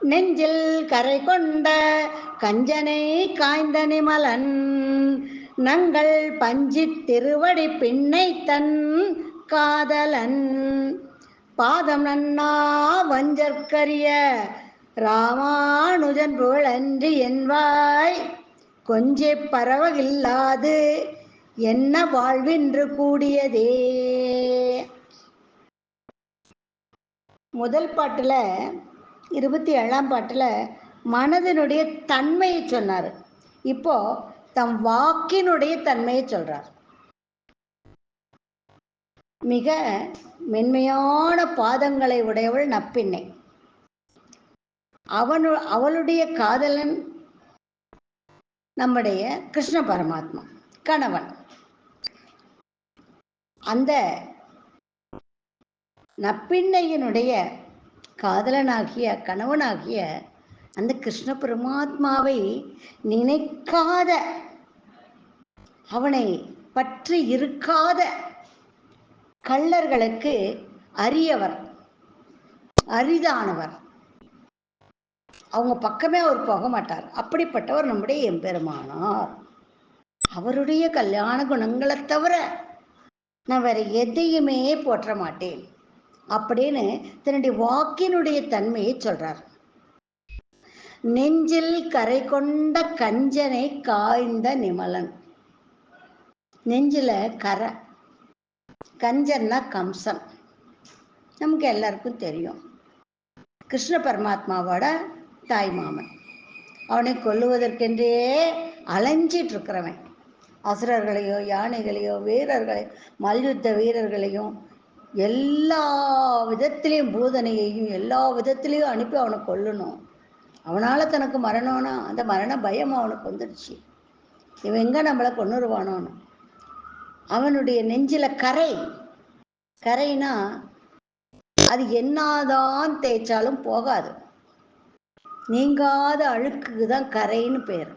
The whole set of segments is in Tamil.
நெஞ்சில் கரை கொண்ட கஞ்சனை காய்ந்த நிமலன் நங்கள் பஞ்சித் திருவடி பின்னை தன் காதலன். பாதம் நன்னா வஞ்சற்கரிய ராமானுஜன் புகழன்றி என்பாய் கொஞ்சே பரவகில்லாது என்ன வாழ்வின்று கூடியதே. முதல் பாட்டில் இருபத்தி ஏழாம் பாட்டில் மனதினுடைய தன்மையை சொன்னார். இப்போ தம் வாக்கினுடைய தன்மையை சொல்றார். மிக மென்மையான பாதங்களை உடையவள் நப்பின்னை. அவனு அவளுடைய காதலன் நம்முடைய கிருஷ்ண பரமாத்மா கணவன். அந்த நப்பிண்ணையினுடைய காதலனாகிய கணவனாகிய அந்த கிருஷ்ண பரமாத்மாவை நினைக்காத அவனை பற்றி இருக்காத கள்ளர்களுக்கு அரியவர் அரிதானவர். அவங்க பக்கமே அவர் போக மாட்டார். அப்படிப்பட்டவர் நம்முடைய எம்பெருமானார். அவருடைய கல்யாண குணங்களை தவிர நான் வேற எதையுமே போற்ற மாட்டேன். அப்படின்னு தன்னுடைய வாக்கினுடைய தன்மையை சொல்றார். நெஞ்சில் கரை கொண்ட கஞ்சனை காய்ந்த நிமலன். நெஞ்சில கரை கஞ்சன்னா கம்சன். நமக்கு எல்லாருக்கும் தெரியும். கிருஷ்ண பரமாத்மாவோட தாய் மாமன். அவனை கொல்லுவதற்கென்றே அலைஞ்சிட்டு இருக்கிறவன் அசுரர்களையோ யானைகளையோ வீரர்களையோ மல்யுத்த வீரர்களையும் எல்லா விதத்திலையும் பூதனையையும் எல்லா விதத்திலையும் அனுப்பி அவனை கொல்லணும். அவனால் தனக்கு மரணம்னா அந்த மரண பயம் அவனுக்கு வந்துடுச்சு. இவன் எங்கே நம்மளை கொண்டுருவானோன்னு அவனுடைய நெஞ்சில கரை. கரைனா அது என்னாதான் தேய்ச்சாலும் போகாது. நீங்காத அழுக்குக்கு தான் கரைன்னு பேர்.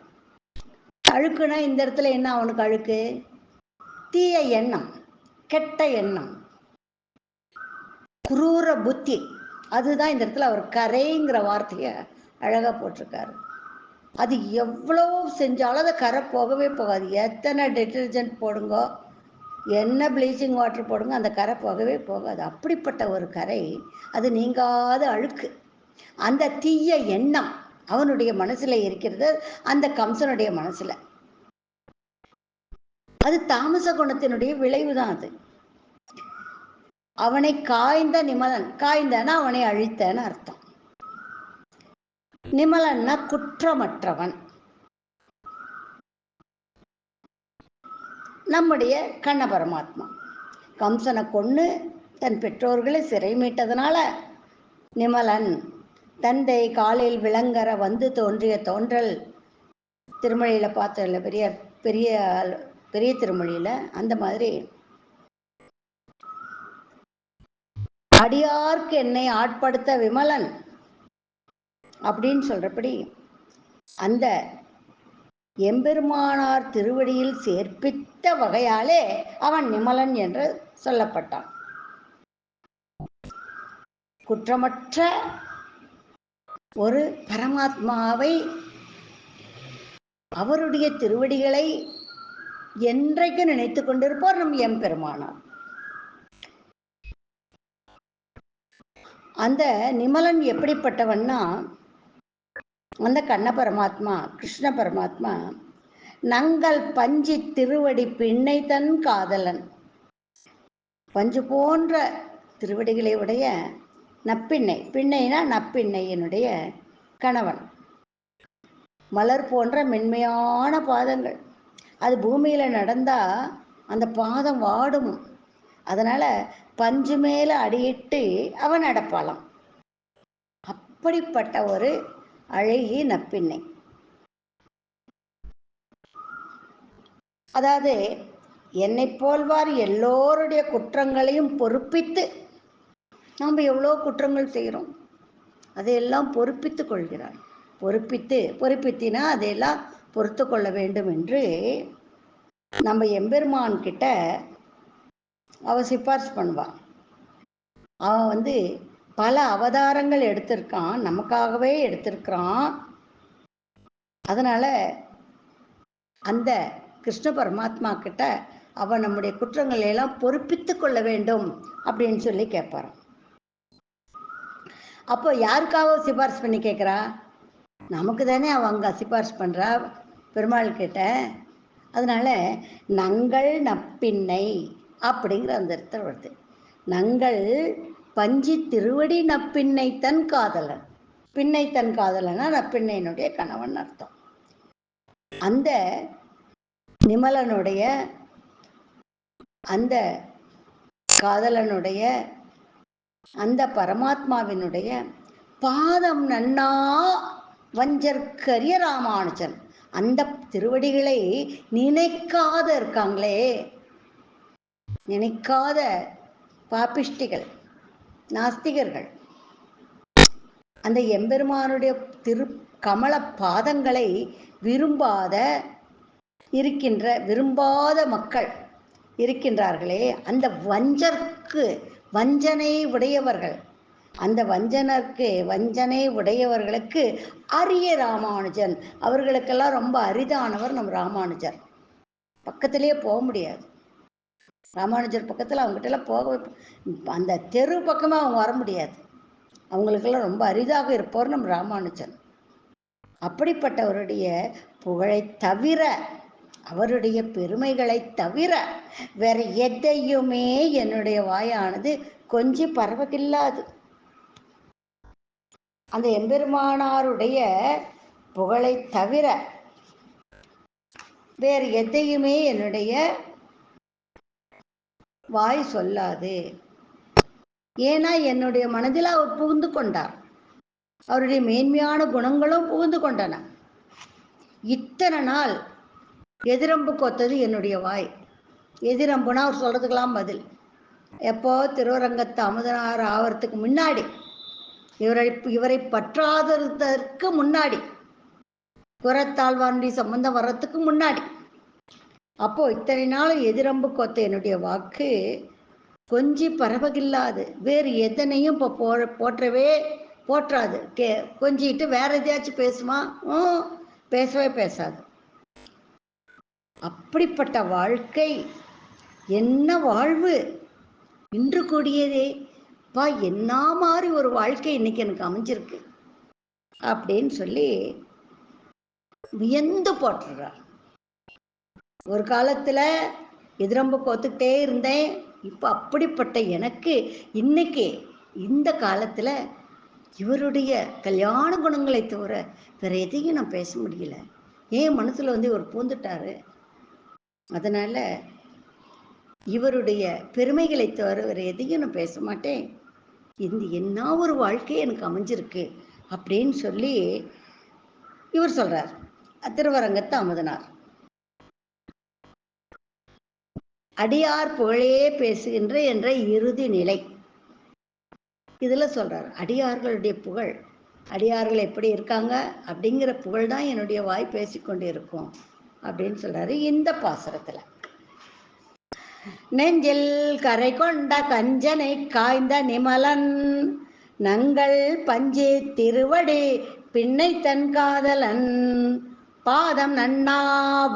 அழுக்குனா இந்த இடத்துல என்ன அவனுக்கு அழுக்கு? தீய எண்ணம் கெட்ட எண்ணம். குரூர புத்தி. அதுதான் இந்த இடத்துல அவர் கரைங்கிற வார்த்தையை அழகாக போட்டிருக்காரு. அது எவ்வளோ செஞ்சாலும் அதை கரை போகவே போகாது. எத்தனை டிட்டர்ஜென்ட் போடுங்கோ என்ன ப்ளீச்சிங் வாட்டர் போடுங்க அந்த கரை போகவே போகாது. அப்படிப்பட்ட ஒரு கரை அது நீங்காத அழுக்கு. அந்த தீய எண்ணம் அவனுடைய மனசில் இருக்கிறது அந்த கம்சனுடைய மனசில். அது தாமச குணத்தினுடைய விளைவு தான் அது. அவனை காய்ந்த நிமலன் காய்ந்தனா அவனை அழித்தன்னு அர்த்தம். நிமலன்னா குற்றமற்றவன். நம்முடைய கண்ண பரமாத்மா. கம்சனை கொண்டு தன் பெற்றோர்களை சிறை மீட்டதுனால நிமலன் தந்தை காலில் விளங்கற வந்து தோன்றிய தோன்றல் திருமொழியில் பார்த்ததில்ல பெரிய பெரிய பெரிய திருமொழியில் அந்த மாதிரி அடியார்க்கு என்னை ஆட்படுத்த விமலன் அப்படின்னு சொல்றபடி அந்த எம்பெருமானார் திருவடியில் சேர்ப்பித்த வகையாலே அவன் நிமலன் என்று சொல்லப்பட்டான். குற்றமற்ற ஒரு பரமாத்மாவை அவருடைய திருவடிகளை என்றைக்கு நினைத்து கொண்டிருப்போர் நம் எம்பெருமானார். அந்த நிமலன் எப்படிப்பட்டவன்னா அந்த கண்ண பரமாத்மா கிருஷ்ண பரமாத்மா நங்கள் பஞ்சி திருவடி பின்னை தன் காதலன். பஞ்சு போன்ற திருவடிகளை உடைய நப்பிண்ணை பிண்ணைனா நப்பிண்ணையினுடைய கணவன். மலர் போன்ற மென்மையான பாதங்கள். அது பூமியில் நடந்தால் அந்த பாதம் வாடும். அதனால் பஞ்சு மேலே அடியிட்டு அவன் நடப்பாளாம். அப்படிப்பட்ட ஒரு அழகி நப்பிண்ணை அதாவது என்னை போல்வார் எல்லோருடைய குற்றங்களையும் பொறுப்பித்து நாம் எவ்வளோ குற்றங்கள் செய்கிறோம். அதையெல்லாம் பொறுப்பித்து கொள்கிறார் பொறுப்பித்து பொறுப்பித்தினா அதையெல்லாம் பொறுத்து கொள்ள வேண்டும் என்று நம்ம எம்பெருமான் கிட்ட அவ சிபாரிசு பண்ணுவாள் அவன் வந்து பல அவதாரங்கள் எடுத்திருக்கான் நமக்காகவே எடுத்திருக்கிறான் அதனால அந்த கிருஷ்ண பரமாத்மா கிட்ட அவன் நம்முடைய குற்றங்களை எல்லாம் பொறுப்பித்து கொள்ள வேண்டும் அப்படின்னு சொல்லி கேட்பாரான் அப்போ யாருக்காக சிபாரிசு பண்ணி கேட்குறா நமக்கு தானே அவ அங்கே சிபாரிசு பண்ணுறா பெருமாள் கிட்ட. அதனால நங்கள் நப்பின்னை அப்படிங்கிற அந்த இடத்துல வருது. நங்கள் பஞ்சி திருவடி நப்பின்னை தன் காதலன். பின்னை தன் காதலனா நப்பின்னையினுடைய கணவன் அர்த்தம். அந்த நிமலனுடைய அந்த காதலனுடைய அந்த பரமாத்மாவினுடைய பாதம் நன்னா வஞ்சற்கரிய ராமானுஜன். அந்த திருவடிகளை நினைக்காத இருக்காங்களே. நினைக்காத பாப்பிஷ்டிகள் நாஸ்திகர்கள். அந்த எம்பெருமானுடைய திரு கமல பாதங்களை விரும்பாத இருக்கின்ற விரும்பாத மக்கள் இருக்கின்றார்களே அந்த வஞ்சர்க்கு வஞ்சனை உடையவர்கள். அந்த வஞ்சனருக்கு வஞ்சனை உடையவர்களுக்கு அரிய ராமானுஜன். அவர்களுக்கெல்லாம் ரொம்ப அரிதானவர் நம் ராமானுஜர். பக்கத்திலேயே போக முடியாது. ராமானுஜர் பக்கத்தில் அவங்ககிட்டலாம் போக அந்த தெரு பக்கமே அவங்க வர முடியாது. அவங்களுக்கெல்லாம் ரொம்ப அரிதாக இருப்பவர் நம் ராமானுஜன். அப்படிப்பட்டவருடைய புகழை தவிர அவருடைய பெருமைகளை தவிர வேற எதையுமே என்னுடைய வாயானது கொஞ்சி பரவகில்லாது அந்த எம்பெருமானாருடைய புகழை தவிர வேறு எதையுமே என்னுடைய வாய் சொல்லாது. ஏன்னா என்னுடைய மனதில் அவர் புகுந்து கொண்டார். அவருடைய மேன்மையான குணங்களும் புகுந்து கொண்டன. இத்தனை நாள் எதிரம்பு கொத்தது என்னுடைய வாய். எதிரம்புனா அவர் சொல்றதுக்கெல்லாம் பதில். எப்போ திருவரங்கத்து அமுதனார் ஆவறதுக்கு முன்னாடி இவரை இவரை பற்றாததற்கு முன்னாடி குரத்தாழ்வாண்டி சம்பந்தம் வர்றதுக்கு முன்னாடி அப்போ இத்தனை நாளும் எதிரம்பு கொத்த என்னுடைய வாக்கு கொஞ்சி பரவகில்லாது. வேறு எதனையும் இப்போ போ போற்றவே போற்றாது. கே கொஞ்சிட்டு வேற எதையாச்சும் பேசுமா? ஓ பேசவே பேசாது. அப்படிப்பட்ட வாழ்க்கை என்ன வாழ்வு? இன்று கூடியதே. பா என்ன மாதிரி ஒரு வாழ்க்கை இன்னைக்கு எனக்கு அமைஞ்சிருக்கு. அப்படின்னு சொல்லி வியந்து போட்டுறார் ஒரு காலத்துல எதிரம்ப கோத்துக்கிட்டே இருந்தேன். இப்போ அப்படிப்பட்ட எனக்கு இன்னைக்கு இந்த காலத்துல இவருடைய கல்யாண குணங்களை தவிர வேற எதையும் நான் பேச முடியல. ஏன் மனசுல வந்து இவர் பூந்துட்டாரு. அதனால இவருடைய பெருமைகளை தவிர வேற எதையும் நான் பேச மாட்டேன். இந்த என்ன ஒரு வாழ்க்கை எனக்கு அமைஞ்சிருக்கு அப்படின்னு சொல்லி இவர் சொல்றார். திருவரங்கத்து அமுதனார். அடியார் புகழே பேசுகின்ற என்ற இறுதி நிலை. இதுல சொல்றார் அடியார்களுடைய புகழ். அடியார்கள் எப்படி இருக்காங்க அப்படிங்கிற புகழ் தான் என்னுடைய வாய் பேசிக்கொண்டு இருக்கும் அப்படின்னு சொல்றாரு இந்த பாசுரத்துல. நெஞ்சில் கரை கொண்ட கஞ்சனை காய்ந்த நிமலன் நங்கள் பஞ்சே திருவடி பின்னை தன் காதலன். பாதம் நன்னா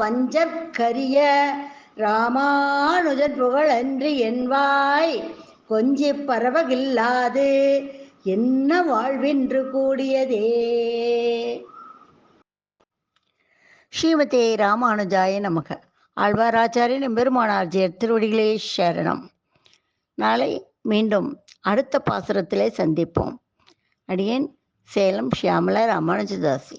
வஞ்சற்கரிய ராமானுஜன் புகழன்றி என்வாய் கொஞ்சி பரவகில்லாது. என்ன வாழ்வென்று கூடியதே? ஸ்ரீமதே ராமானுஜாய நமக. ஆழ்வாராச்சாரியன் பெருமானார்ஜியர் திருவடிகளே சரணம். நாளை மீண்டும் அடுத்த பாசுரத்திலே சந்திப்போம். அடியேன் சேலம் ஷியாமலா ராமானுஜதாசி.